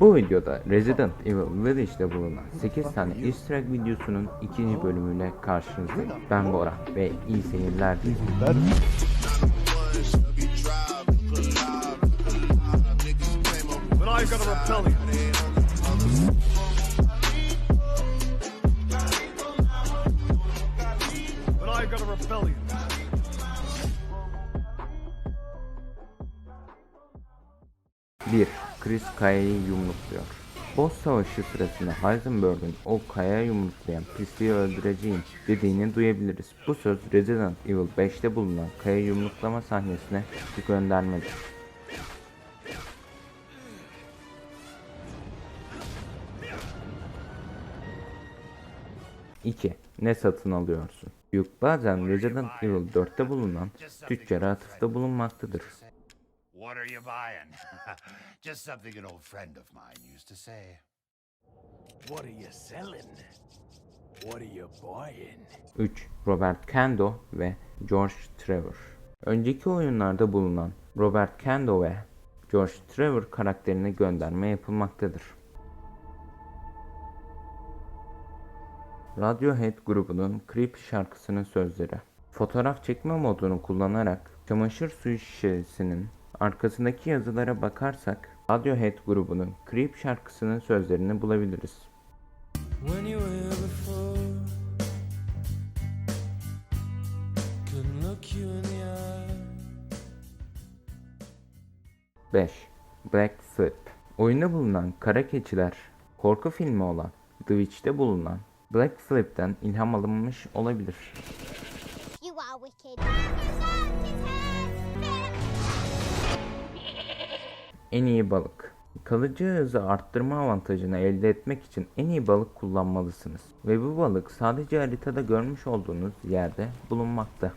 Bu videoda Resident Evil Village'de bulunan 8 tane easter egg videosunun ikinci bölümüyle karşınızdayım. Ben Bora ve iyi seyirler dilerim. Bir, Chris kayayı yumrukluyor. Boss savaşı sırasında Heisenberg'ün o kayaya yumruklayan pisliği öldüreceğim dediğini duyabiliriz. Bu söz Resident Evil 5'te bulunan kaya yumruklama sahnesine bir göndermedir. İki, Ne satın alıyorsun? Yük bazen Resident Evil 4'te bulunan tüccara atıfta bulunmaktadır. What are you buying? Just something an old friend of mine used to say. What are you selling? What are you buying? 3. Robert Kendo ve George Trevor. Önceki oyunlarda bulunan Robert Kendo ve George Trevor karakterine gönderme yapılmaktadır. Radiohead grubunun Creep şarkısının sözleri. Fotoğraf çekme modunu kullanarak çamaşır suyu şişesinin arkasındaki yazılara bakarsak Radiohead grubunun Creep şarkısının sözlerini bulabiliriz. when you were before. Couldn't look you in the eye. 5. Black Flip Oyunda bulunan kara keçiler korku filmi olan The Witch'te bulunan Black Flip'ten ilham alınmış olabilir. You are wicked. En iyi balık Kalıcı hızı arttırma avantajını elde etmek için en iyi balık kullanmalısınız. Ve bu balık sadece haritada görmüş olduğunuz yerde bulunmakta.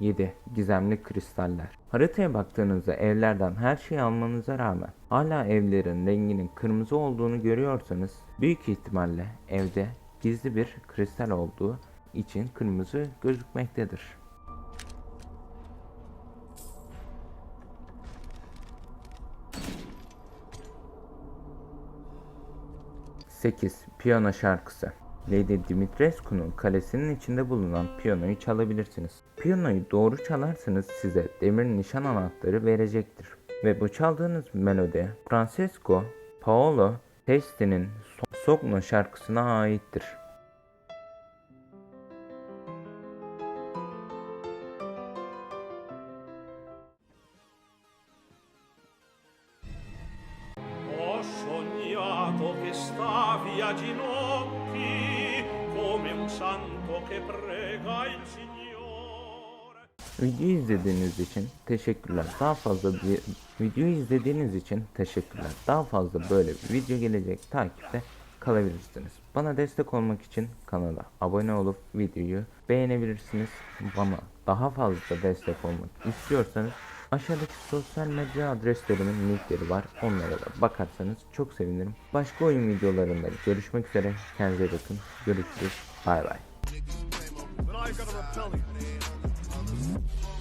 Yedi Gizemli kristaller. Haritaya baktığınızda evlerden her şeyi almanıza rağmen hala evlerin renginin kırmızı olduğunu görüyorsanız büyük ihtimalle evde gizli bir kristal olduğu için kırmızı gözükmektedir. Sekiz Piyano şarkısı Lady Dimitrescu'nun kalesinin içinde bulunan piyanoyu çalabilirsiniz. Piyanoyu doğru çalarsanız size demir nişan anahtarı verecektir. Ve bu çaldığınız melodi Francesco Paolo Testi'nin Sogno şarkısına aittir. Ginocchi come un santo che prega il Signore. Videoyu izlediğiniz için teşekkürler. Daha fazla bir videoyu izlediğiniz için teşekkürler. Daha fazla böyle bir video gelecek takipte kalabilirsiniz. Bana destek olmak için kanala abone olup videoyu beğenebilirsiniz. Bana daha fazla destek olmak istiyorsanız aşağıdaki sosyal medya adreslerimin linkleri var. Onlara da bakarsanız çok sevinirim. Başka oyun videolarında görüşmek üzere. Kendinize bakın. Görüşürüz. Bay bay. Mm-hmm.